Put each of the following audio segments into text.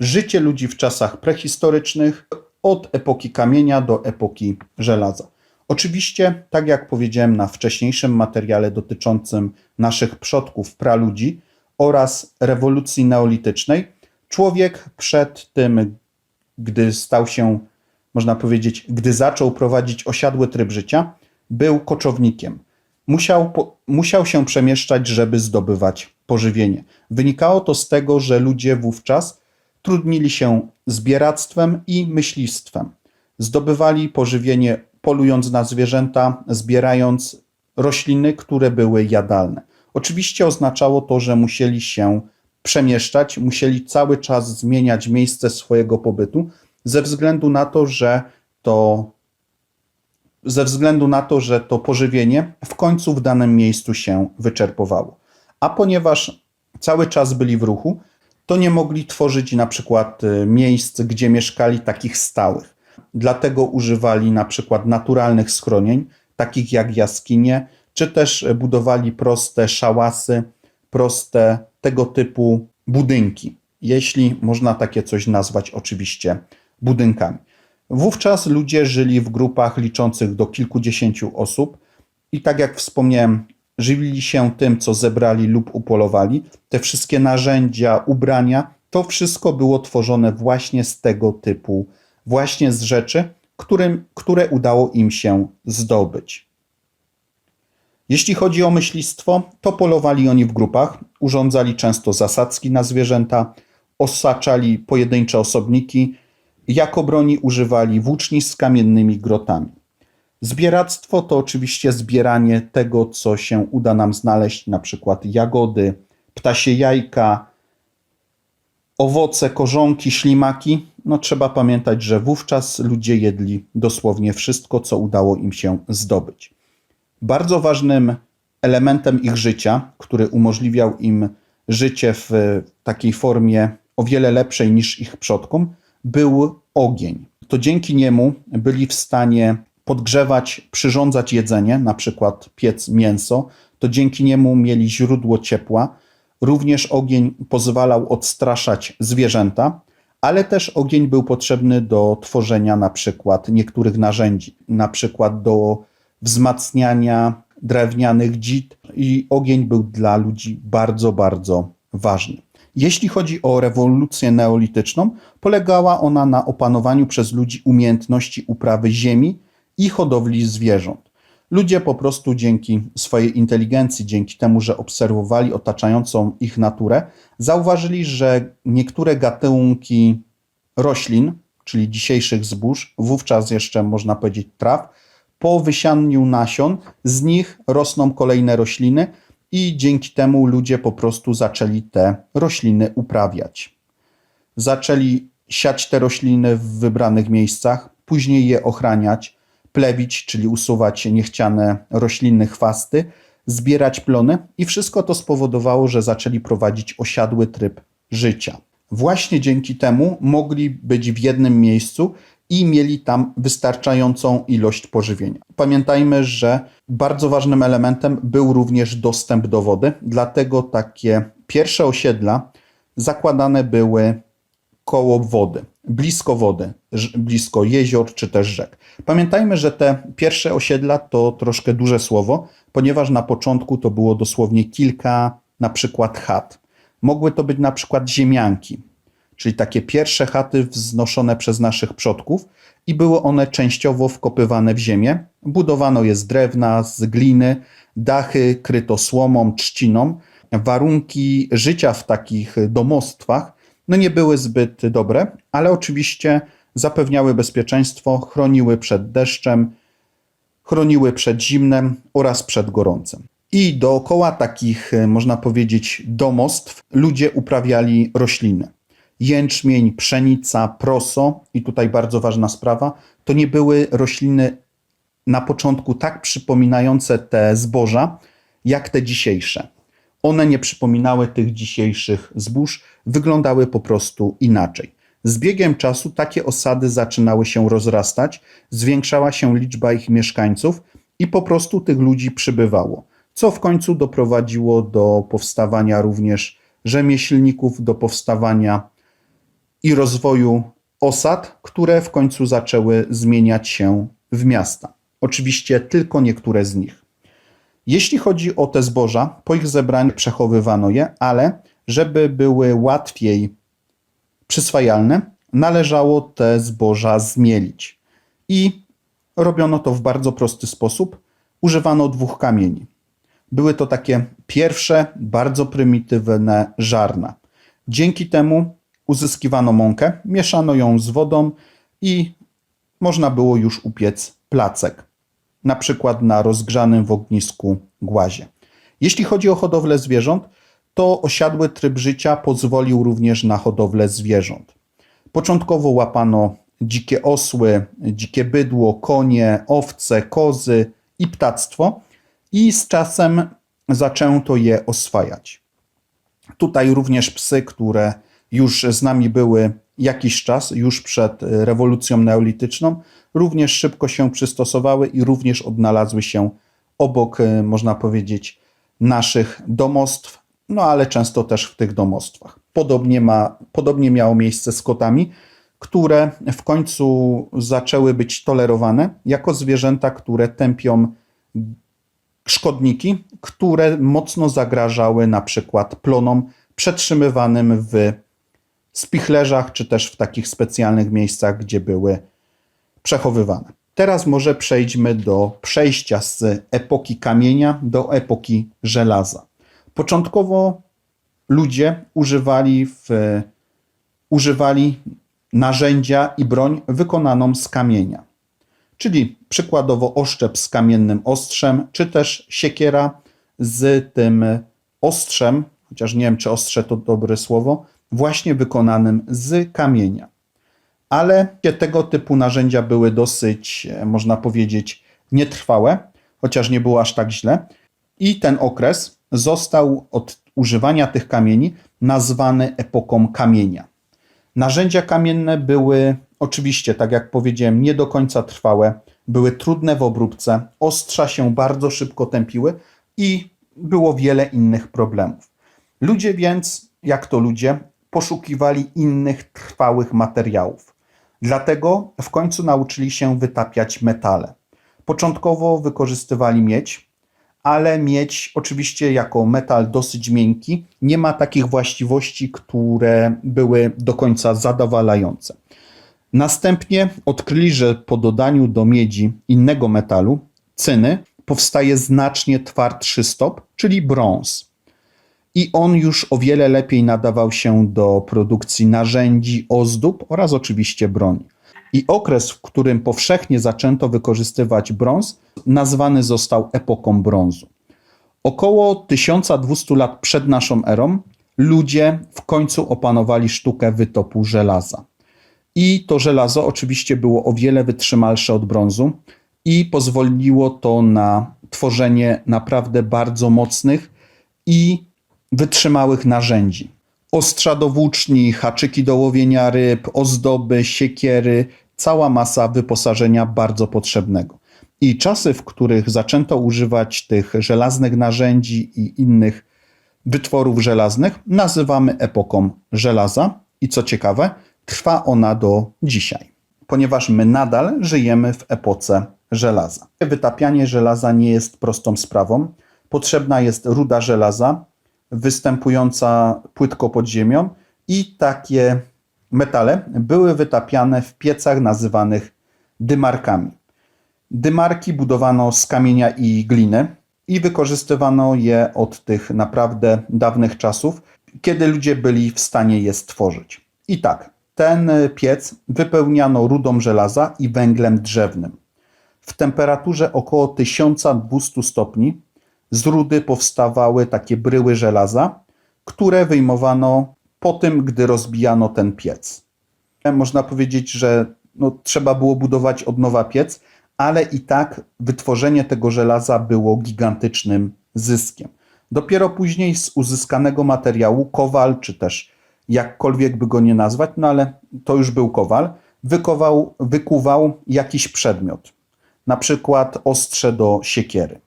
życie ludzi w czasach prehistorycznych od epoki kamienia do epoki żelaza. Oczywiście, tak jak powiedziałem na wcześniejszym materiale dotyczącym naszych przodków, praludzi oraz rewolucji neolitycznej, człowiek przed tym, gdy stał się, można powiedzieć, gdy zaczął prowadzić osiadły tryb życia, był koczownikiem. Musiał, po, musiał się przemieszczać, żeby zdobywać pożywienie. Wynikało to z tego, że ludzie wówczas trudnili się zbieractwem i myślistwem. Zdobywali pożywienie polując na zwierzęta, zbierając rośliny, które były jadalne. Oczywiście oznaczało to, że musieli się przemieszczać, musieli cały czas zmieniać miejsce swojego pobytu, ze względu na to, że to ze względu na to, że to pożywienie w końcu w danym miejscu się wyczerpowało. A ponieważ cały czas byli w ruchu, to nie mogli tworzyć na przykład y, miejsc, gdzie mieszkali takich stałych. Dlatego używali na przykład naturalnych schronień, takich jak jaskinie, czy też budowali proste szałasy, proste tego typu budynki, jeśli można takie coś nazwać oczywiście budynkami. Wówczas ludzie żyli w grupach liczących do kilkudziesięciu osób i tak jak wspomniałem, żywili się tym, co zebrali lub upolowali. Te wszystkie narzędzia, ubrania, to wszystko było tworzone właśnie z tego typu, właśnie z rzeczy, którym, które udało im się zdobyć. Jeśli chodzi o myślistwo, to polowali oni w grupach, urządzali często zasadzki na zwierzęta, osaczali pojedyncze osobniki, jako broni używali włóczni z kamiennymi grotami. Zbieractwo to oczywiście zbieranie tego, co się uda nam znaleźć, na przykład jagody, ptasie jajka, owoce, korzonki, ślimaki. No trzeba pamiętać, że wówczas ludzie jedli dosłownie wszystko, co udało im się zdobyć. Bardzo ważnym elementem ich życia, który umożliwiał im życie w takiej formie o wiele lepszej niż ich przodkom, był ogień. To dzięki niemu byli w stanie podgrzewać, przyrządzać jedzenie, na przykład piec mięso, to dzięki niemu mieli źródło ciepła. Również ogień pozwalał odstraszać zwierzęta, ale też ogień był potrzebny do tworzenia na przykład niektórych narzędzi, na przykład do wzmacniania drewnianych dzid i ogień był dla ludzi bardzo, bardzo ważny. Jeśli chodzi o rewolucję neolityczną, polegała ona na opanowaniu przez ludzi umiejętności uprawy ziemi i hodowli zwierząt. Ludzie po prostu dzięki swojej inteligencji, dzięki temu, że obserwowali otaczającą ich naturę, zauważyli, że niektóre gatunki roślin, czyli dzisiejszych zbóż, wówczas jeszcze można powiedzieć traw, po wysianiu nasion z nich rosną kolejne rośliny i dzięki temu ludzie po prostu zaczęli te rośliny uprawiać. Zaczęli siać te rośliny w wybranych miejscach, później je ochraniać, plewić, czyli usuwać niechciane roślinne chwasty, zbierać plony i wszystko to spowodowało, że zaczęli prowadzić osiadły tryb życia. Właśnie dzięki temu mogli być w jednym miejscu i mieli tam wystarczającą ilość pożywienia. Pamiętajmy, że bardzo ważnym elementem był również dostęp do wody, dlatego takie pierwsze osiedla zakładane były koło wody, blisko wody, blisko jezior czy też rzek. Pamiętajmy, że te pierwsze osiedla to troszkę duże słowo, ponieważ na początku to było dosłownie kilka na przykład chat. Mogły to być na przykład ziemianki, czyli takie pierwsze chaty wznoszone przez naszych przodków i były one częściowo wkopywane w ziemię. Budowano je z drewna, z gliny, dachy kryto słomą, trzciną. Warunki życia w takich domostwach no nie były zbyt dobre, ale oczywiście zapewniały bezpieczeństwo, chroniły przed deszczem, chroniły przed zimnem oraz przed gorącem. I dookoła takich, można powiedzieć, domostw ludzie uprawiali rośliny jęczmień, pszenica, proso i tutaj bardzo ważna sprawa, to nie były rośliny na początku tak przypominające te zboża, jak te dzisiejsze. One nie przypominały tych dzisiejszych zbóż, wyglądały po prostu inaczej. Z biegiem czasu takie osady zaczynały się rozrastać, zwiększała się liczba ich mieszkańców i po prostu tych ludzi przybywało, co w końcu doprowadziło do powstawania również rzemieślników, do powstawania i rozwoju osad, które w końcu zaczęły zmieniać się w miasta. Oczywiście tylko niektóre z nich. Jeśli chodzi o te zboża, po ich zebraniu przechowywano je, ale żeby były łatwiej przyswajalne, należało te zboża zmielić. I robiono to w bardzo prosty sposób. Używano dwóch kamieni. Były to takie pierwsze, bardzo prymitywne żarna. Dzięki temu uzyskiwano mąkę, mieszano ją z wodą i można było już upiec placek, na przykład na rozgrzanym w ognisku głazie. Jeśli chodzi o hodowlę zwierząt, to osiadły tryb życia pozwolił również na hodowlę zwierząt. Początkowo łapano dzikie osły, dzikie bydło, konie, owce, kozy i ptactwo i z czasem zaczęto je oswajać. Tutaj również psy, które już z nami były jakiś czas, już przed rewolucją neolityczną, również szybko się przystosowały i również odnalazły się obok, można powiedzieć, naszych domostw, no ale często też w tych domostwach. Podobnie, ma, podobnie miało miejsce z kotami, które w końcu zaczęły być tolerowane jako zwierzęta, które tępią szkodniki, które mocno zagrażały na przykład plonom przetrzymywanym w spichlerzach, czy też w takich specjalnych miejscach, gdzie były przechowywane. Teraz może przejdźmy do przejścia z epoki kamienia do epoki żelaza. Początkowo ludzie używali, w, używali narzędzia i broń wykonaną z kamienia. Czyli przykładowo oszczep z kamiennym ostrzem, czy też siekiera z tym ostrzem, chociaż nie wiem, czy ostrze to dobre słowo, właśnie wykonanym z kamienia. Ale tego typu narzędzia były dosyć, można powiedzieć, nietrwałe, chociaż nie było aż tak źle. I ten okres został od używania tych kamieni nazwany epoką kamienia. Narzędzia kamienne były oczywiście, tak jak powiedziałem, nie do końca trwałe, były trudne w obróbce, ostrza się bardzo szybko tępiły i było wiele innych problemów. Ludzie więc, jak to ludzie, poszukiwali innych trwałych materiałów. Dlatego w końcu nauczyli się wytapiać metale. Początkowo wykorzystywali miedź, ale miedź oczywiście jako metal dosyć miękki nie ma takich właściwości, które były do końca zadowalające. Następnie odkryli, że po dodaniu do miedzi innego metalu, cyny, powstaje znacznie twardszy stop, czyli brąz. I on już o wiele lepiej nadawał się do produkcji narzędzi, ozdób oraz oczywiście broni. I okres, w którym powszechnie zaczęto wykorzystywać brąz, nazwany został epoką brązu. Około 1200 lat przed naszą erą ludzie w końcu opanowali sztukę wytopu żelaza. I to żelazo oczywiście było o wiele wytrzymalsze od brązu i pozwoliło to na tworzenie naprawdę bardzo mocnych i wytrzymałych narzędzi. Ostrza do włóczni, haczyki do łowienia ryb, ozdoby, siekiery, cała masa wyposażenia bardzo potrzebnego. I czasy, w których zaczęto używać tych żelaznych narzędzi i innych wytworów żelaznych, nazywamy epoką żelaza. I co ciekawe, trwa ona do dzisiaj, ponieważ my nadal żyjemy w epoce żelaza. Wytapianie żelaza nie jest prostą sprawą. Potrzebna jest ruda żelaza, występująca płytko pod ziemią i takie metale były wytapiane w piecach nazywanych dymarkami. Dymarki budowano z kamienia i gliny i wykorzystywano je od tych naprawdę dawnych czasów, kiedy ludzie byli w stanie je stworzyć. I tak, ten piec wypełniano rudą żelaza i węglem drzewnym. W temperaturze około 1200 stopni z rudy powstawały takie bryły żelaza, które wyjmowano po tym, gdy rozbijano ten piec. Można powiedzieć, że no, trzeba było budować od nowa piec, ale i tak wytworzenie tego żelaza było gigantycznym zyskiem. Dopiero później z uzyskanego materiału kowal, czy też jakkolwiek by go nie nazwać, no ale to już był kowal, wykował, wykuwał jakiś przedmiot, na przykład ostrze do siekiery.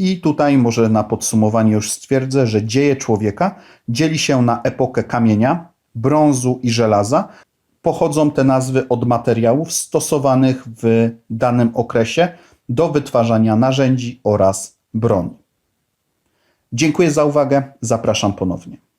I tutaj może na podsumowanie już stwierdzę, że dzieje człowieka dzieli się na epokę kamienia, brązu i żelaza. Pochodzą te nazwy od materiałów stosowanych w danym okresie do wytwarzania narzędzi oraz broni. Dziękuję za uwagę. Zapraszam ponownie.